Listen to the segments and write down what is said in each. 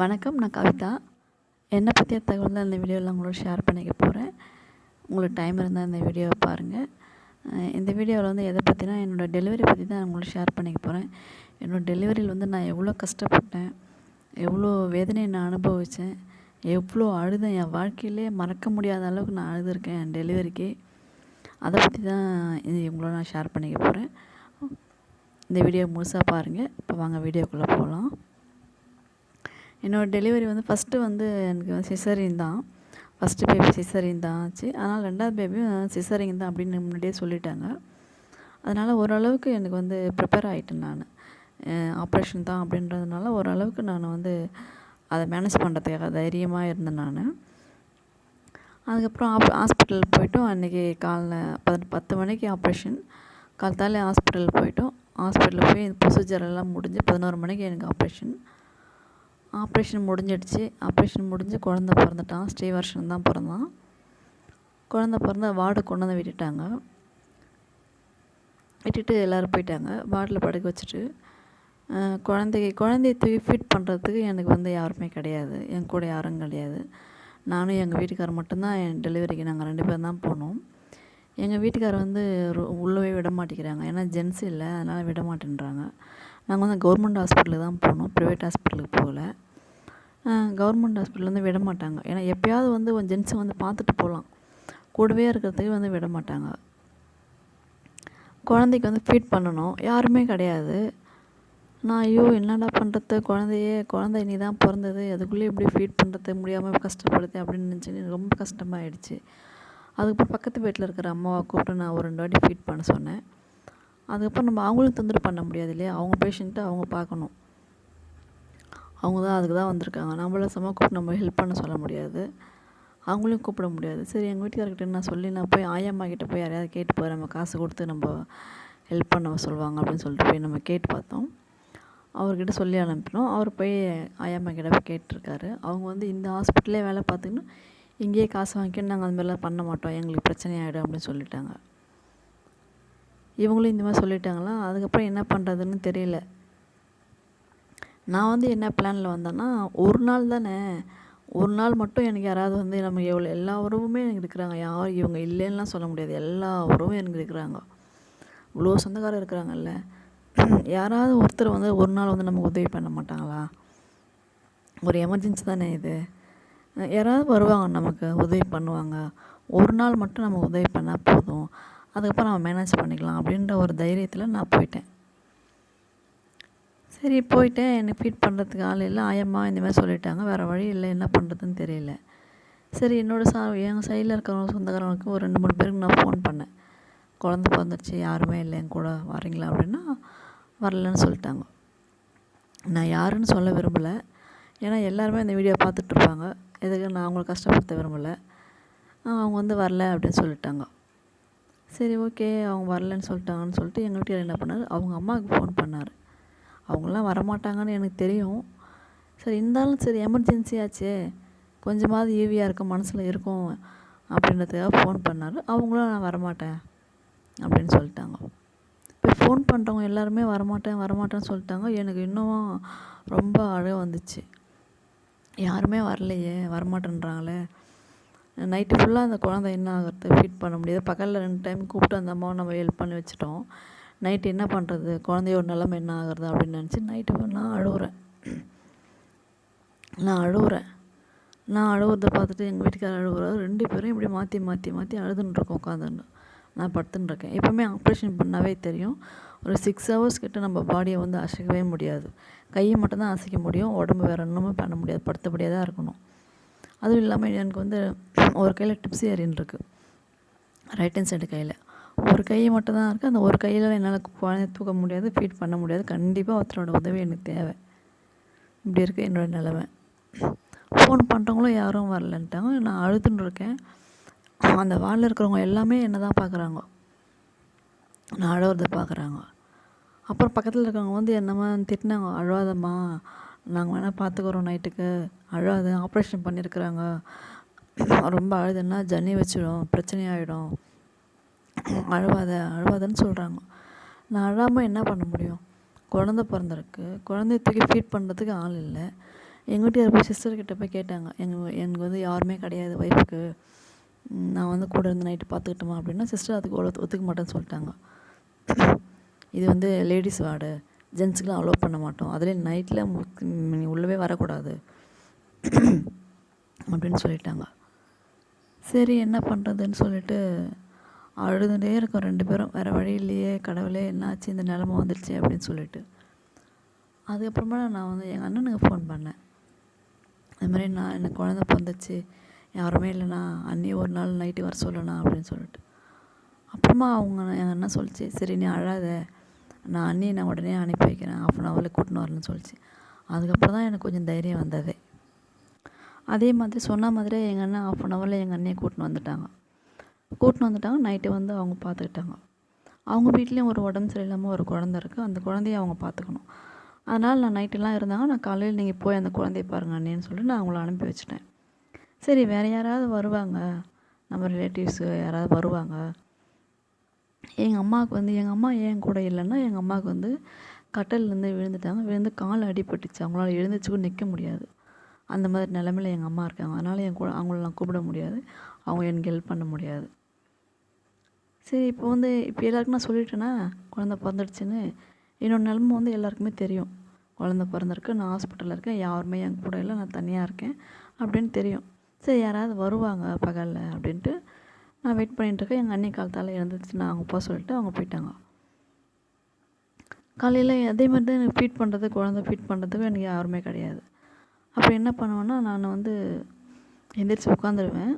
வணக்கம் நான் கவிதா. என்னை பற்றிய தகவல் தான் இந்த வீடியோவில் உங்களோட ஷேர் பண்ணிக்க போகிறேன் உங்களுக்கு டைம் இருந்தால் இந்த வீடியோவை பாருங்கள் இந்த வீடியோவில் வந்து எதை பற்றினா என்னோடய டெலிவரி பற்றி தான் உங்களோட ஷேர் பண்ணிக்க போகிறேன் என்னோடய டெலிவரியில் வந்து நான் எவ்வளோ கஷ்டப்பட்டேன் எவ்வளோ வேதனையை நான் அனுபவித்தேன் எவ்வளோ அழுதேன். என் வாழ்க்கையிலே மறக்க முடியாத அளவுக்கு நான் அழுதுருக்கேன் என் டெலிவரிக்கு அதை பற்றி தான் இது உங்களோட நான் ஷேர் பண்ணிக்க போகிறேன் இந்த வீடியோ முழுசாக பாருங்கள் இப்போ வாங்க வீடியோக்குள்ளே போகலாம். என்னோடய டெலிவரி வந்து ஃபஸ்ட்டு வந்து எனக்கு வந்து சிசரின் தான். ஃபஸ்ட்டு பேபி சிசரின் தான் ஆச்சு. அதனால் ரெண்டாவது பேபியும் சிசரின் தான் அப்படின்னு முன்னாடியே சொல்லிட்டாங்க. அதனால் ஓரளவுக்கு எனக்கு வந்து ப்ரிப்பேர் ஆகிட்டேன் நான். ஆப்ரேஷன் தான் அப்படின்றதுனால ஓரளவுக்கு நான் வந்து அதை மேனேஜ் பண்ணுறதுக்காக தைரியமாக இருந்தேன் நான். அதுக்கப்புறம் ஆப் ஹாஸ்பிட்டல் போய்ட்டோம். அன்றைக்கி காலைல பத் பத்து மணிக்கு ஆப்ரேஷன் காலத்தாலே ஹாஸ்பிட்டல் போயிட்டோம். ஹாஸ்பிட்டலில் போய் ப்ரொசீஜர் எல்லாம் முடிஞ்சு பதினோரு மணிக்கு எனக்கு ஆப்ரேஷன் ஆப்ரேஷன் முடிஞ்சிடுச்சு. ஆப்ரேஷன் முடிஞ்சு குழந்த பிறந்துட்டான். ஸ்ரீவர்ஷன் தான் பிறந்தான். குழந்த பிறந்த வார்டு கொண்டு வந்து விட்டுட்டாங்க. விட்டுட்டு எல்லோரும் போயிட்டாங்க. வார்டில் படுக்க வச்சுட்டு குழந்தைக்கு குழந்தைய தூக்கி ஃபிட் பண்ணுறதுக்கு எனக்கு வந்து யாருமே கிடையாது. என் கூட யாரும் கிடையாது. நானும் எங்கள் வீட்டுக்காரர் மட்டும்தான். என் டெலிவரிக்கு நாங்கள் ரெண்டு பேர் தான் போனோம். எங்கள் வீட்டுக்காரர் வந்து உள்ளவே விட மாட்டேங்கிறாங்க. ஏன்னா ஜென்ஸ் இல்லை. அதனால் விட மாட்டேன்றாங்க. நாங்கள் வந்து கவர்மெண்ட் ஹாஸ்பிட்டலுக்கு தான் போனோம். ப்ரைவேட் ஹாஸ்பிட்டலுக்கு போகல. கவர்மெண்ட் ஹாஸ்பிட்டல் வந்து விட மாட்டாங்க. ஏன்னா எப்போயாவது வந்து ஒரு ஜென்ஸை வந்து பார்த்துட்டு போகலாம். கூடவே இருக்கிறதுக்கு வந்து விட மாட்டாங்க. குழந்தைக்கு வந்து ஃபீட் பண்ணணும். யாருமே கிடையாது. நான் ஐயோ என்னடா பண்ணுறது குழந்தையே குழந்தை நீ தான் பிறந்தது. அதுக்குள்ளே எப்படி ஃபீட் பண்ணுறது முடியாமல் கஷ்டப்படுது அப்படின்னு நினச்சி ரொம்ப கஷ்டமாயிடுச்சு. அதுக்கப்புறம் பக்கத்து வீட்டில் இருக்கிற அம்மாவை கூப்பிட்டு நான் ஒரு ரெண்டு வாட்டி ஃபீட் பண்ண சொன்னேன். அதுக்கப்புறம் நம்ம அவங்களும் தொந்தரவு பண்ண முடியாது இல்லையா? அவங்க பேஷண்ட்டை அவங்க பார்க்கணும். அவங்க தான் அதுக்கு தான் வந்திருக்காங்க. நம்மள சும்மா கூப்பிட்டு நம்ம ஹெல்ப் பண்ண சொல்ல முடியாது. அவங்களையும் கூப்பிட முடியாது. சரி எங்கள் வீட்டுக்காரர்கிட்ட நான் சொல்லி நான் போய் ஆயம்மா கிட்டே போய் யாரையாவது கேட்டு போய் நம்ம காசு கொடுத்து நம்ம ஹெல்ப் பண்ண சொல்லுவாங்க அப்படின்னு சொல்லிட்டு போய் நம்ம கேட்டு பார்த்தோம். அவர்கிட்ட சொல்லி அனுப்பினோம். அவர் போய் ஆயம்மா கிட்ட போய் கேட்டிருக்காரு. அவங்க வந்து இந்த ஹாஸ்பிட்டலே வேலை பார்த்துக்கின்னு இங்கேயே காசு வாங்கிக்கின்னு நாங்கள் அந்த மாதிரிலாம் பண்ண மாட்டோம். எங்களுக்கு பிரச்சனை ஆகிடும் அப்படின்னு சொல்லிட்டாங்க. இவங்களும் இந்த மாதிரி சொல்லிட்டாங்களா? அதுக்கப்புறம் என்ன பண்ணுறதுன்னு தெரியல. நான் வந்து என்ன பிளானில் வந்தேன்னா ஒரு நாள் தானே. ஒரு நாள் மட்டும் எனக்கு யாராவது வந்து நம்ம எவ்வளோ எல்லா உறவுமே எனக்கு இருக்கிறாங்க. யார் இவங்க இல்லைன்னுலாம் சொல்ல முடியாது. எல்லா உறவும் எனக்கு இருக்கிறாங்க. இவ்வளோ சொந்தக்காரர் இருக்கிறாங்கல்ல. யாராவது ஒருத்தர் வந்து ஒரு நாள் வந்து நமக்கு உதவி பண்ண மாட்டாங்களா? ஒரு எமர்ஜென்சி தானே இது. யாராவது வருவாங்க நமக்கு உதவி பண்ணுவாங்க. ஒரு நாள் மட்டும் நம்ம உதவி பண்ணால் போதும். அதுக்கப்புறம் நம்ம மேனேஜ் பண்ணிக்கலாம் அப்படின்ற ஒரு தைரியத்தில் நான் போயிட்டேன். சரி போயிட்டேன். எனக்கு ஃபீட் பண்ணுறதுக்கு ஆள் இல்லை. ஆயம்மா இந்தமாதிரி சொல்லிட்டாங்க. வேறு வழி இல்லை. என்ன பண்ணுறதுன்னு தெரியல. சரி என்னோடய சா எங்கள் சைடில் இருக்கிறவங்க சொந்தக்காரங்களுக்கு ஒரு ரெண்டு மூணு பேருக்கு நான் ஃபோன் பண்ணேன். குழந்த பிறந்துருச்சு. யாருமே இல்லை. என் கூட வரீங்களா அப்படின்னா வரலன்னு சொல்லிட்டாங்க. நான் யாருன்னு சொல்ல விரும்பலை. ஏன்னா எல்லாருமே இந்த வீடியோ பார்த்துட்ருப்பாங்க எதுக்கு? நான் அவங்கள கஷ்டப்படுத்த விரும்பலை. அவங்க வந்து வரல அப்படின்னு சொல்லிட்டாங்க. சரி ஓகே அவங்க வரலன்னு சொல்லிட்டாங்கன்னு சொல்லிட்டு எங்கள் வீட்டில் என்ன பண்ணார்? அவங்க அம்மாவுக்கு ஃபோன் பண்ணார். அவங்களாம் வரமாட்டாங்கன்னு எனக்கு தெரியும். சரி இருந்தாலும் சரி எமர்ஜென்சி ஆச்சே. கொஞ்சமாவது ஈவியாக இருக்கும் மனசில் இருக்கும் அப்படின்றதுக்காக ஃபோன் பண்ணார். அவங்களும் நான் வரமாட்டேன் அப்படின்னு சொல்லிட்டாங்க. இப்போ ஃபோன் பண்ணுறவங்க எல்லாருமே வரமாட்டேன் வரமாட்டேன்னு சொல்லிட்டாங்க. எனக்கு இன்னும் ரொம்ப அழகாக வந்துச்சு. யாருமே வரலையே வரமாட்டேன்றாங்களே. நைட்டு ஃபுல்லாக அந்த குழந்தை என்ன ஆகிறது? ஃபீட் பண்ண முடியாது. பகலில் ரெண்டு டைம் கூப்பிட்டு அந்த அம்மாவை நம்ம ஹெல்ப் பண்ணி வச்சுட்டோம். நைட்டு என்ன பண்ணுறது குழந்தையோட நிலமை என்ன ஆகுறது அப்படின்னு நினச்சி நைட்டு நான் அழுகுறேன் நான் அழுகுறேன் நான் அழுகுறதை பார்த்துட்டு எங்கள் வீட்டுக்காரர் அழுகுறாரு ரெண்டு பேரும் இப்படி மாற்றி மாற்றி மாற்றி அழுதுன்ட்ருக்கோம் உட்காந்துன்னு நான் படுத்துட்டுருக்கேன் எப்போவுமே ஆப்ரேஷன் பண்ணாவே தெரியும். ஒரு சிக்ஸ் ஹவர்ஸ் கிட்ட நம்ம பாடியை வந்து அசைக்கவே முடியாது. கையை மட்டும்தான் அசைக்க முடியும். உடம்பு வேறு ஒன்றுமே பண்ண முடியாது. படுத்தபடியாக தான் இருக்கணும். அதுவும் இல்லாமல் எனக்கு வந்து ஒரு கையில் டிப்ஸி ஏறின்னு இருக்குது ரைட் ஹேண்ட் சைடு கையில். ஒரு கை மட்டும் தான் இருக்குது அந்த ஒரு கையில் என்னால் குழந்தைய தூக்க முடியாது ஃபீட் பண்ண முடியாது. கண்டிப்பாக ஒருத்தரோட உதவி எனக்கு தேவை. இப்படி இருக்குது என்னோடய நிலமை. ஃபோன் பண்ணுறவங்களும் யாரும் வரலன்ட்டாங்க. நான் அழுதுன்னு இருக்கேன். அந்த வார்டில் இருக்கிறவங்க எல்லாமே என்ன தான் பார்க்குறாங்க நான் அழுகிறத பார்க்குறாங்க அப்புறம் பக்கத்தில் இருக்கிறவங்க வந்து என்னம்மா திட்டினாங்க? அழுவாதம்மா. நாங்கள் வேணால் பார்த்துக்குறோம் நைட்டுக்கு அழுவாது. ஆப்ரேஷன் பண்ணியிருக்கிறாங்க ரொம்ப அழுதுன்னா ஜன்னி வச்சிடும் பிரச்சனையாயிடும். அழுவாத அழுவாதன்னு சொல்கிறாங்க நான் அழாமல் என்ன பண்ண முடியும்? குழந்த பிறந்திருக்கு. குழந்தைய தூக்கி ஃபீட் பண்ணுறதுக்கு ஆள் இல்லை. எங்கள் வீட்டுக்காரர் போய் சிஸ்டர்கிட்ட போய் கேட்டாங்க. எங்கள் எனக்கு வந்து யாருமே கிடையாது ஒய்ஃபுக்கு நான் வந்து கூட இருந்து நைட்டு பார்த்துக்கிட்டோமா அப்படின்னா சிஸ்டர் அதுக்கு அவ்வளோ ஒத்துக்க மாட்டேன்னு சொல்லிட்டாங்க. இது வந்து லேடிஸ் வார்டு ஜென்ஸுக்கெலாம் அலோவ் பண்ண மாட்டோம். அதுலேயும் நைட்டில் உள்ளவே வரக்கூடாது. அப்படின்னு சொல்லிட்டாங்க. சரி என்ன பண்ணுறதுன்னு சொல்லிட்டு அழுதுகிட்டே இருக்கோம் ரெண்டு பேரும். வேறு வழி இல்லையே கடவுளே என்னாச்சு இந்த நிலமை வந்துடுச்சு அப்படின்னு சொல்லிட்டு. அதுக்கப்புறமா நான் வந்து எங்கள் அண்ணனுக்கு ஃபோன் பண்ணேன். அது மாதிரி நான் எனக்கு குழந்த பிறந்துச்சு. யாருமே இல்லைண்ணா அன்னி ஒரு நாள் நைட்டு வர சொல்லணா அப்படின்னு சொல்லிட்டு. அப்புறமா அவங்க எங்கள் அண்ணன் சொல்லிச்சு சரி நீ அழாத. நான் அண்ணியை நான் உடனே அனுப்பி வைக்கிறேன். ஆஃப் அன் அவரில் கூட்டின்னு வரேன்னு சொல்லிச்சு. அதுக்கப்புறம் தான் எனக்கு கொஞ்சம் தைரியம் வந்ததே. அதே மாதிரி சொன்ன மாதிரியே எங்கள் அண்ணன் ஆஃப் அன் ஹவரில் எங்கள் அண்ணியை கூட்டின்னு வந்துட்டாங்க. கூட்டின்னு வந்துட்டாங்க நைட்டு வந்து அவங்க பார்த்துக்கிட்டாங்க. அவங்க வீட்லேயும் ஒரு உடம்பு சரியில்லாமல் ஒரு குழந்த இருக்குது அந்த குழந்தைய அவங்க பார்த்துக்கணும். அதனால் நான் நைட்டெல்லாம் இருந்தாங்க. நான் காலையில் நீங்கள் போய் அந்த குழந்தைய பாருங்க அண்ணேன்னு சொல்லிட்டு நான் அவங்கள அனுப்பி வச்சுட்டேன். சரி வேறு யாராவது வருவாங்க? நம்ம ரிலேட்டிவ்ஸு யாராவது வருவாங்க? எங்கள் அம்மாவுக்கு வந்து எங்கள் அம்மா ஏன் கூட இல்லைன்னா எங்கள் அம்மாவுக்கு வந்து கட்டல்லேருந்து விழுந்துட்டாங்க. விழுந்து கால் அடிபட்டுச்சு. அவங்களால எழுந்திரிச்சு நிற்க முடியாது. அந்த மாதிரி நிலமையில எங்கள் அம்மா இருக்காங்க. அதனால் என் கூட அவங்கள நான் கூப்பிட முடியாது. அவங்க எனக்கு ஹெல்ப் பண்ண முடியாது. சரி இப்போ வந்து இப்போ எல்லாருக்கும் நான் சொல்லிட்டேன்னா குழந்த பிறந்துடுச்சுன்னு. என்னோடய நிலமை வந்து எல்லாருக்குமே தெரியும். குழந்த பிறந்திருக்கு நான் ஹாஸ்பிட்டலில் இருக்கேன். யாருமே என் கூட இல்லை. நான் தனியாக இருக்கேன். அப்படின்னு தெரியும். சரி யாராவது வருவாங்க பகலில் அப்படின்ட்டு. நான் வெயிட் பண்ணிகிட்ருக்கேன் எங்கள் அண்ணி காலத்தால் இறந்துச்சு நான் அவங்க போக சொல்லிட்டு அவங்க போயிட்டாங்க. காலையில் அதே மாதிரி தான் எனக்கு ஃபீட் பண்ணுறது குழந்த ஃபீட் பண்ணுறதுக்கு எனக்கு யாருமே கிடையாது. அப்போ என்ன பண்ணுவேன்னா நான் வந்து எந்திரிச்சு உட்காந்துருவேன்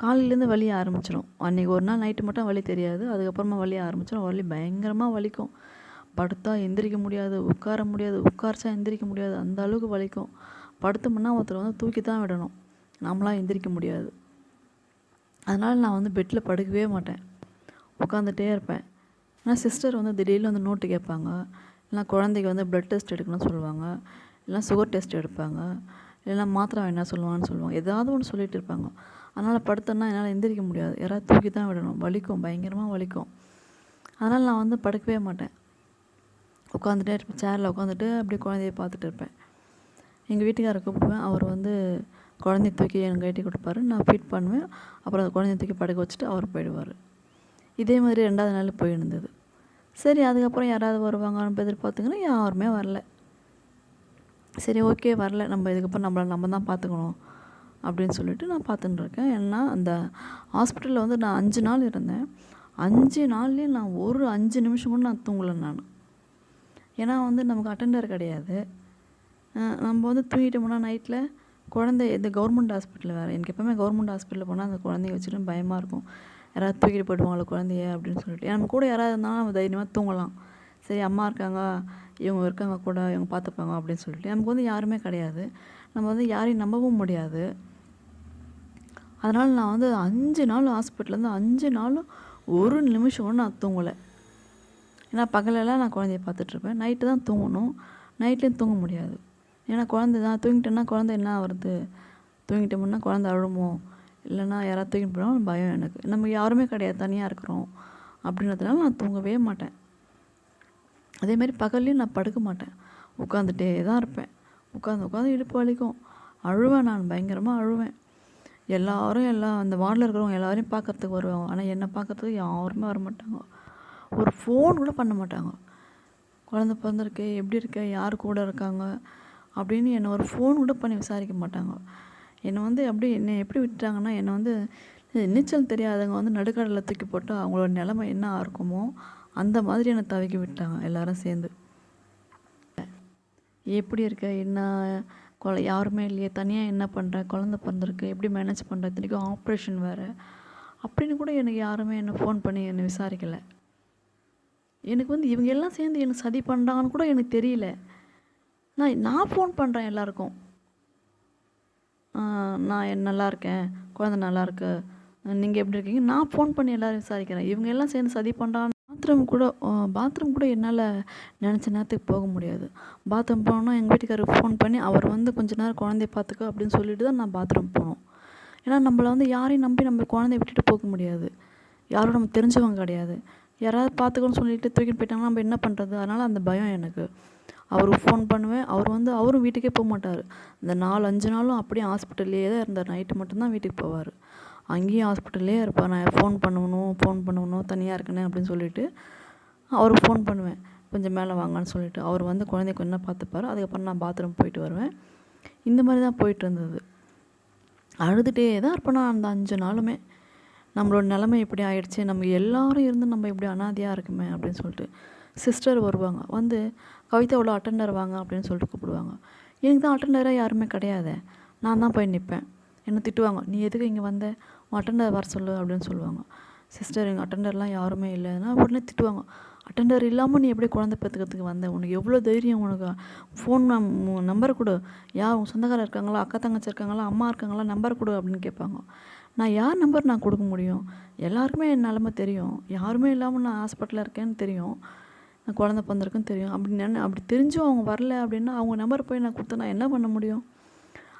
காலையிலேருந்து வலி ஆரம்பிச்சிடும் அன்றைக்கி ஒரு நாள் நைட்டு மட்டும் வலி தெரியாது. அதுக்கப்புறமா வலி ஆரம்பிச்சிடும் வலி பயங்கரமாக வலிக்கும். படுத்தா எந்திரிக்க முடியாது. உட்கார முடியாது. உட்கார்ச்சா எந்திரிக்க முடியாது. அந்த அளவுக்கு வலிக்கும். படுத்தோம்னா ஒருத்தர் வந்து தூக்கி தான் விடணும். நம்மளாம் எந்திரிக்க முடியாது. அதனால் நான் வந்து பெட்டில் படுக்கவே மாட்டேன். உட்காந்துட்டே இருப்பேன். ஆனால் சிஸ்டர் வந்து திடீர்னு வந்து நோட்டு கேட்பாங்க. இல்லைனா குழந்தைக்கு வந்து ப்ளட் டெஸ்ட் எடுக்கணும்னு சொல்லுவாங்க. இல்லைனா சுகர் டெஸ்ட் எடுப்பாங்க. இல்லைனா மாத்திரை வேணா சொல்லுவான்னு சொல்லுவாங்க. ஏதாவது ஒன்று சொல்லிகிட்டு இருப்பாங்க. அதனால் படுத்தோன்னா என்னால் எந்திரிக்க முடியாது. யாராவது தூக்கி தான் விடணும். வலிக்கும் பயங்கரமாக வலிக்கும். அதனால் நான் வந்து படுக்கவே மாட்டேன். உட்காந்துட்டே இருப்பேன். சேரில் உட்காந்துட்டு அப்படியே குழந்தைய பார்த்துட்டு இருப்பேன். எங்கள் வீட்டுக்காரரை கூப்பிடுவேன். அவர் வந்து குழந்தைய தூக்கி எனக்கு கட்டி கொடுப்பாரு. நான் ஃபீட் பண்ணுவேன். அப்புறம் அந்த குழந்தைய தூக்கி படுக்க வச்சுட்டு அவர் போயிடுவார். இதே மாதிரி ரெண்டாவது நாள் போயிருந்தது. சரி அதுக்கப்புறம் யாராவது வருவாங்கன்னு எதிர்பார்த்துங்கன்னா யாருமே வரல. சரி ஓகே வரல. நம்ம இதுக்கப்புறம் நம்மளை நம்ம தான் பார்த்துக்கணும் அப்படின்னு சொல்லிட்டு நான் பார்த்துட்டு இருக்கேன் ஏன்னா அந்த ஹாஸ்பிட்டலில் வந்து நான் அஞ்சு நாள் இருந்தேன். அஞ்சு நாள்லேயும் நான் ஒரு அஞ்சு நிமிஷம் கூட நான் தூங்கலை நான். ஏன்னா வந்து நமக்கு அட்டெண்டர் கிடையாது. நம்ம வந்து தூங்கிட்டோம்னா நைட்டில் குழந்தை இது கவர்மெண்ட் ஹாஸ்பிட்டல் வேறு. எனக்கு எப்போவுமே கவர்மெண்ட் ஹாஸ்பிட்டலில் போனால் அந்த குழந்தைய வச்சுட்டு பயமாக இருக்கும். யாராவது தூக்கிட்டு போயிடுவாங்களோ குழந்தைய அப்படின்னு சொல்லிட்டு. நம்ம கூட யாராவது இருந்தாலும் நம்ம தைரியமாக தூங்கலாம். சரி அம்மா இருக்காங்க. இவங்க இருக்காங்க கூட இவங்க பார்த்துப்பாங்க அப்படின்னு சொல்லிட்டு நமக்கு வந்து யாருமே கிடையாது. நம்ம வந்து யாரையும் நம்பவும் முடியாது. அதனால் நான் வந்து அஞ்சு நாள் ஹாஸ்பிட்டலேருந்து அஞ்சு நாளும் ஒரு நிமிஷம் நான் தூங்கலை. ஏன்னா பகலெல்லாம் நான் குழந்தைய பார்த்துட்ருப்பேன் நைட்டு தான் தூங்கணும். நைட்லேயும் தூங்க முடியாது. ஏன்னா குழந்தை தான் தூங்கிட்டேன்னா குழந்தை என்ன வருது தூங்கிட்டோம்னா குழந்தை அழுமோ? இல்லைன்னா யாராவது தூக்கிட்டு போனாலும் பயம் எனக்கு. நம்ம யாருமே கிடையாது தனியாக இருக்கிறோம். அப்படின்றதுனால நான் தூங்கவே மாட்டேன். அதேமாரி பகல்லையும் நான் படுக்க மாட்டேன் உட்காந்துட்டே தான் இருப்பேன். உட்காந்து உட்காந்து இடுப்பு வலிக்கும். அழுவேன் நான் பயங்கரமாக அழுவேன். எல்லாரும் எல்லாம் அந்த வார்டில் இருக்கிறவங்க எல்லோரையும் பார்க்கறதுக்கு வருவாங்க. ஆனால் என்னை பார்க்கறதுக்கு யாருமே வர மாட்டாங்க ஒரு ஃபோன் கூட பண்ண மாட்டாங்க. குழந்த பிறந்திருக்கு எப்படி இருக்க யார் கூட இருக்காங்க அப்படின்னு என்னை ஒரு ஃபோன் கூட பண்ணி விசாரிக்க மாட்டாங்க. என்னை வந்து அப்படி என்னை எப்படி விட்டுட்டாங்கன்னா என்னை வந்து நீச்சல் தெரியாதவங்க வந்து நடுக்கடலில் தூக்கி போட்டு அவங்களோட நிலமை என்ன இருக்குமோ அந்த மாதிரி என்னை தவிக்க விட்டாங்க எல்லாரும் சேர்ந்து. எப்படி இருக்க? என்ன கொலை யாருமே இல்லையே. தனியாக என்ன பண்ணுற குழந்த பிறந்திருக்கு. எப்படி மேனேஜ் பண்ணுற இத்தனைக்கும் ஆப்ரேஷன் வேறு. அப்படின்னு கூட எனக்கு யாருமே என்னை ஃபோன் பண்ணி என்னை விசாரிக்கலை. எனக்கு வந்து இவங்க எல்லாம் சேர்ந்து எனக்கு சதி பண்ணுறாங்கன்னு கூட எனக்கு தெரியல. நான் நான் ஃபோன் பண்ணுறேன் எல்லாருக்கும். நான் என் நல்லா இருக்கேன். குழந்த நல்லாயிருக்கு நீங்கள் எப்படி இருக்கீங்க? நான் ஃபோன் பண்ணி எல்லோரும் விசாரிக்கிறேன். இவங்க எல்லாம் சேர்ந்து சதி பண்ணுறாங்க பாத்ரூம் கூட பாத்ரூம் கூட என்னால் நினச்ச நேரத்துக்கு போக முடியாது. பாத்ரூம் போகணுன்னா எங்கள் வீட்டுக்காரருக்கு ஃபோன் பண்ணி அவர் வந்து கொஞ்ச நேரம் குழந்தைய பார்த்துக்க அப்படின்னு சொல்லிட்டு தான் நான் பாத்ரூம் போனோம். ஏன்னா நம்மளை வந்து யாரையும் நம்பி நம்ம குழந்தைய விட்டுட்டு போக முடியாது. யாரும் நம்ம தெரிஞ்சவங்க கிடையாது. யாராவது பார்த்துக்கணும்னு சொல்லிட்டு தூக்கிட்டு போயிட்டாங்கன்னா நம்ம என்ன பண்ணுறது அதனால் அந்த பயம் எனக்கு. அவருக்கு ஃபோன் பண்ணுவேன். அவர் வந்து அவரும் வீட்டுக்கே போக மாட்டார். இந்த நாலு அஞ்சு நாளும் அப்படியே ஹாஸ்பிட்டல்லையே தான் இருந்தார். நைட்டு மட்டும்தான் வீட்டுக்கு போவார். அங்கேயும் ஹாஸ்பிட்டல்லே இருப்பார் நான் ஃபோன் பண்ணணும் ஃபோன் பண்ணணும் தனியாக இருக்கணும் அப்படின்னு சொல்லிவிட்டு அவருக்கு ஃபோன் பண்ணுவேன். கொஞ்சம் மேலே வாங்கன்னு சொல்லிவிட்டு அவர் வந்து குழந்தைய கொஞ்ச நேரம் பார்த்துப்பாரு அதுக்கப்புறம் நான் பாத்ரூம் போயிட்டு வருவேன். இந்த மாதிரி தான் போயிட்டு இருந்தது. அழுதுகிட்டே தான் இருப்பேன் நான் அந்த அஞ்சு நாளுமே. நம்மளோட நிலமை இப்படி ஆயிடுச்சு. நம்ம எல்லாரும் இருந்து நம்ம இப்படி அனாதையாக இருக்குமே அப்படின்னு சொல்லிட்டு சிஸ்டர் வருவாங்க. வந்து கவிதாவோட அட்டெண்டர் வாங்க அப்படின்னு சொல்லிட்டு கூப்பிடுவாங்க. எனக்கு தான் அட்டெண்டராக யாருமே கிடையாது. நான் தான் போய் நிற்பேன் என்னை திட்டுவாங்க நீ எதுக்கு இங்கே வந்த? உன் அட்டெண்டர் வர சொல்லு அப்படின்னு சொல்லுவாங்க. சிஸ்டர் எங்கள் அட்டெண்டர்லாம் யாருமே இல்லைன்னா உடனே திட்டுவாங்க அட்டெண்டர் இல்லாமல் நீ எப்படி குழந்தை பெற்றுக்கிறதுக்கு வந்த? உனக்கு எவ்வளோ தைரியம் உனக்கு? ஃபோன் நம்பர் கொடு. யார் உன் சொந்தக்காரர் இருக்காங்களா? அக்கா தங்கச்சி இருக்காங்களா? அம்மா இருக்காங்களா? நம்பர் கொடு அப்படின்னு கேட்பாங்க. நான் யார் நம்பர் நான் கொடுக்க முடியும்? எல்லாருக்குமே என் நிலமை தெரியும். யாருமே இல்லாமல் நான் ஹாஸ்பிட்டலில் இருக்கேன்னு தெரியும். நான் குழந்த பிறந்திருக்குன்னு தெரியும். அப்படி அப்படி தெரிஞ்சும் அவங்க வரல அப்படின்னா அவங்க நம்பர் போய் நான் கொடுத்து நான் என்ன பண்ண முடியும்?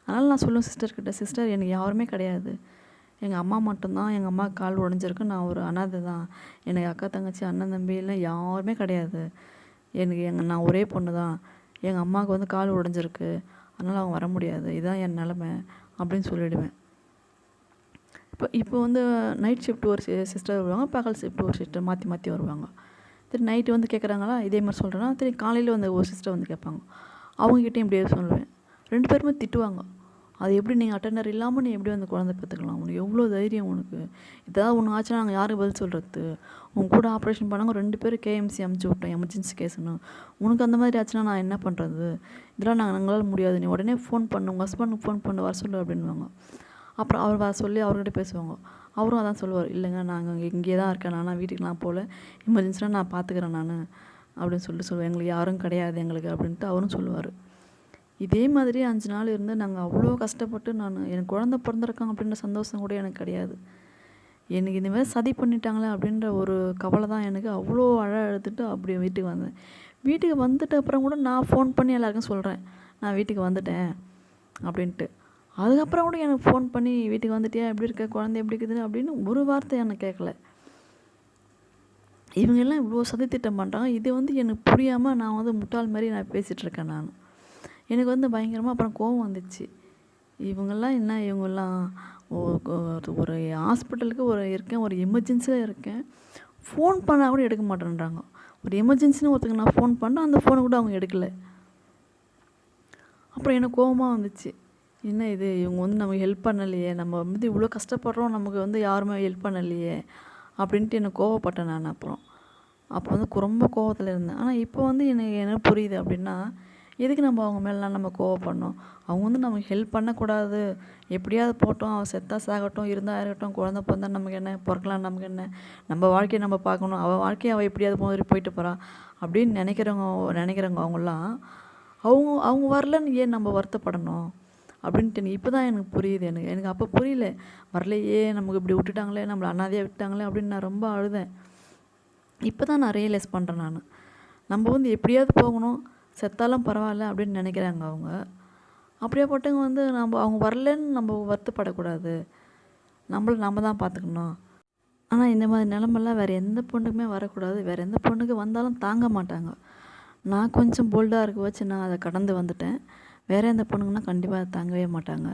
அதனால் நான் சொல்லுவேன் சிஸ்டர்கிட்ட சிஸ்டர் எனக்கு யாருமே கிடையாது. எங்கள் அம்மா மட்டும்தான் எங்கள் அம்மா கால் உடஞ்சிருக்கு. நான் ஒரு அனாதை தான். எனக்கு அக்கா தங்கச்சி அண்ணன் தம்பியெல்லாம் யாருமே கிடையாது. எனக்கு எங்கள் நான் ஒரே பொண்ணு தான். எங்கள் அம்மாவுக்கு வந்து கால் உடஞ்சிருக்கு. அதனால் அவங்க வர முடியாது. இதுதான் என் நிலமை அப்படின்னு சொல்லிவிடுவேன் இப்போ இப்போ வந்து நைட் ஷிஃப்ட் ஒரு சிஸ்டர் வருவாங்க. பகல் ஷிஃப்ட் ஒரு சிஸ்டர் மாற்றி மாற்றி வருவாங்க. திரும்பி நைட்டு வந்து கேட்குறாங்களா இதே மாதிரி சொல்கிறேன்னா திரும்பி காலையில் வந்து ஒரு சிஸ்டர் வந்து கேட்பாங்க. அவங்ககிட்டையும் இப்படியே சொல்லுவேன். ரெண்டு பேருமே திட்டுவாங்க. அது எப்படி நீங்கள் அட்டெண்டர் இல்லாமல் நீ எப்படி வந்து குழந்தை பார்த்துக்கலாம் உனக்கு எவ்வளோ தைரியம் உனக்கு? இதாவது ஒன்று ஆச்சுன்னா நாங்கள் யாருக்கு பதில் சொல்கிறது உன் கூட ஆப்ரேஷன் பண்ணாங்க ரெண்டு பேரும் கேஎம்சி அமுச்சு விட்டோம் எமர்ஜென்சி கேஸ்னு உனக்கு அந்த மாதிரி ஆச்சுன்னா நான் என்ன பண்ணுறது இதெல்லாம் நாங்கள் எங்களால் முடியாது. நீ உடனே ஃபோன் பண்ணு. உங்கள் ஹஸ்பண்டுக்கு ஃபோன் பண்ணு. வர சொல்லு அப்படின்வாங்க அப்புறம் அவர் வர சொல்லி அவர்கிட்ட பேசுவாங்க. அவரும் அதான் சொல்லுவார். இல்லைங்க நாங்கள் இங்கே தான் இருக்கேன். நான் வீட்டுக்குலாம் போகல. எமர்ஜென்சினா நான் பார்த்துக்கிறேன் நான். அப்படின்னு சொல்லிட்டு சொல்லுவேன் எங்களுக்கு யாரும் கிடையாது எங்களுக்கு. அப்படின்ட்டு அவரும் சொல்லுவார். இதே மாதிரி அஞ்சு நாள் இருந்து நாங்கள் அவ்வளோ கஷ்டப்பட்டு நான் எனக்கு குழந்த பிறந்திருக்காங்க அப்படின்ற சந்தோஷம் கூட எனக்கு கிடையாது. எனக்கு இந்த மாதிரி சதி பண்ணிட்டாங்களே அப்படின்ற ஒரு கவலை தான் எனக்கு. அவ்வளோ அழ அழுதுட்டு அப்படி வீட்டுக்கு வந்தேன். வீட்டுக்கு வந்துட்ட அப்புறம் கூட நான் ஃபோன் பண்ணி எல்லாருக்கும் சொல்கிறேன் நான் வீட்டுக்கு வந்துட்டேன் அப்படின்ட்டு. அதுக்கப்புறம் கூட எனக்கு ஃபோன் பண்ணி வீட்டுக்கு வந்துட்டியா? எப்படி இருக்க? குழந்தை எப்படி இருக்குது அப்படின்னு ஒரு வார்த்தை எனக்கு கேட்கல. இவங்க எல்லாம் இவ்வளோ சதித்திட்டம் பண்ணுறாங்க இது வந்து எனக்கு புரியாமல் நான் வந்து முட்டாள் மாதிரி நான் பேசிகிட்ருக்கேன் நான். எனக்கு வந்து பயங்கரமாக அப்புறம் கோவம் வந்துச்சு. இவங்கெல்லாம் என்ன? இவங்கெல்லாம் ஒரு ஹாஸ்பிட்டலுக்கு ஒரு இருக்கேன் ஒரு எமர்ஜென்சியாக இருக்கேன். ஃபோன் பண்ணால் கூட எடுக்க மாட்டேன்றாங்க. ஒரு எமர்ஜென்சின்னு ஒருத்தங்க நான் ஃபோன் பண்ணேன் அந்த ஃபோனை கூட அவங்க எடுக்கலை. அப்புறம் எனக்கு கோவமாக வந்துச்சு. என்ன இது? இவங்க வந்து நமக்கு ஹெல்ப் பண்ணலையே. நம்ம வந்து இவ்வளோ கஷ்டப்படுறோம். நமக்கு வந்து யாருமே ஹெல்ப் பண்ணலையே. அப்படின்ட்டு எனக்கு கோவப்பட்டேன் நான் அப்புறம். அப்போ வந்து ரொம்ப கோவத்தில் இருந்தேன். ஆனால் இப்போ வந்து எனக்கு என்ன புரியுது அப்படின்னா எதுக்கு நம்ம அவங்க மேலாம் நம்ம கோவப்படணும்? அவங்க வந்து நமக்கு ஹெல்ப் பண்ணக்கூடாது. எப்படியாவது போட்டோம் அவள் செத்தா சாகட்டும் இருந்தால் இருக்கட்டும் குழந்த பிறந்தா நமக்கு என்ன பிறக்கலாம் நமக்கு என்ன? நம்ம வாழ்க்கையை நம்ம பார்க்கணும். அவள் வாழ்க்கையை அவள் எப்படியாவது போய் போயிட்டு போகிறான் அப்படின்னு நினைக்கிறவங்க நினைக்கிறவங்க அவங்களாம் அவங்க அவங்க வரலன்னு ஏன் நம்ம வருத்தப்படணும்? அப்படின்ட்டு எனக்கு இப்போ தான் எனக்கு புரியுது எனக்கு. எனக்கு அப்போ புரியல. வரலையே நமக்கு இப்படி விட்டுட்டாங்களே நம்மளை அனாதையாக விட்டாங்களே அப்படின்னு நான் ரொம்ப அழுதேன். இப்போ தான் நான் ரியலைஸ் பண்ணுறேன் நான். நம்ம வந்து எப்படியாவது போகணும். செத்தாலும் பரவாயில்ல அப்படின்னு நினைக்கிறாங்க அவங்க. அப்படியேப்பட்டவங்க வந்து நம்ம அவங்க வரலன்னு நம்ம வருத்தப்படக்கூடாது. நம்மள நம்ம தான் பார்த்துக்கணும். ஆனால் இந்த மாதிரி நிலமெல்லாம் வேறு எந்த பொண்ணுக்குமே வரக்கூடாது. வேறு எந்த பொண்ணுக்கு வந்தாலும் தாங்க மாட்டாங்க. நான் கொஞ்சம் போல்டாக இருக்க வச்சு நான் அதை கடந்து வந்துட்டேன். வேறு எந்த பொண்ணுங்கன்னா கண்டிப்பாக அதை தாங்கவே மாட்டாங்க.